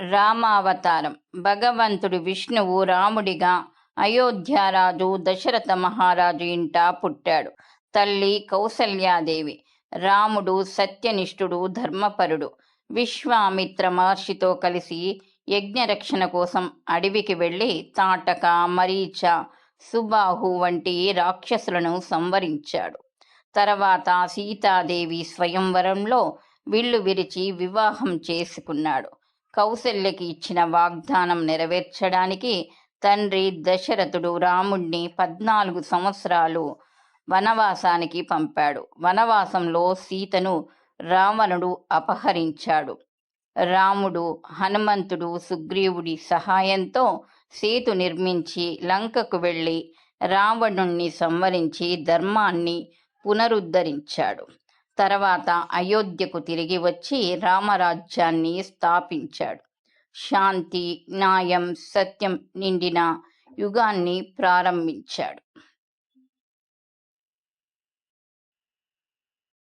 రామావతారం. భగవంతుడు విష్ణువు రాముడిగా అయోధ్యారాజు దశరథ మహారాజు ఇంట పుట్టాడు. తల్లి కౌసల్యాదేవి. రాముడు సత్యనిష్ఠుడు ధర్మపరుడు. విశ్వామిత్ర మహర్షితో కలిసి యజ్ఞరక్షణ కోసం అడవికి వెళ్ళి తాటక మరీచ సుబాహు వంటి రాక్షసులను సంవరించాడు. తర్వాత సీతాదేవి స్వయంవరంలో విల్లు విరిచి వివాహం చేసుకున్నాడు. కౌశల్యకి ఇచ్చిన వాగ్దానం నెరవేర్చడానికి తండ్రి దశరథుడు రాముణ్ణి పద్నాలుగు సంవత్సరాలు వనవాసానికి పంపాడు. వనవాసంలో సీతను రావణుడు అపహరించాడు. రాముడు హనుమంతుడు సుగ్రీవుడి సహాయంతో సేతు నిర్మించి లంకకు వెళ్ళి రావణుణ్ణి సంవరించి ధర్మాన్ని పునరుద్ధరించాడు. తర్వాత అయోధ్యకు తిరిగి వచ్చి రామరాజ్యాన్ని స్థాపించాడు. శాంతి న్యాయం సత్యం నిండిన యుగాన్ని ప్రారంభించాడు.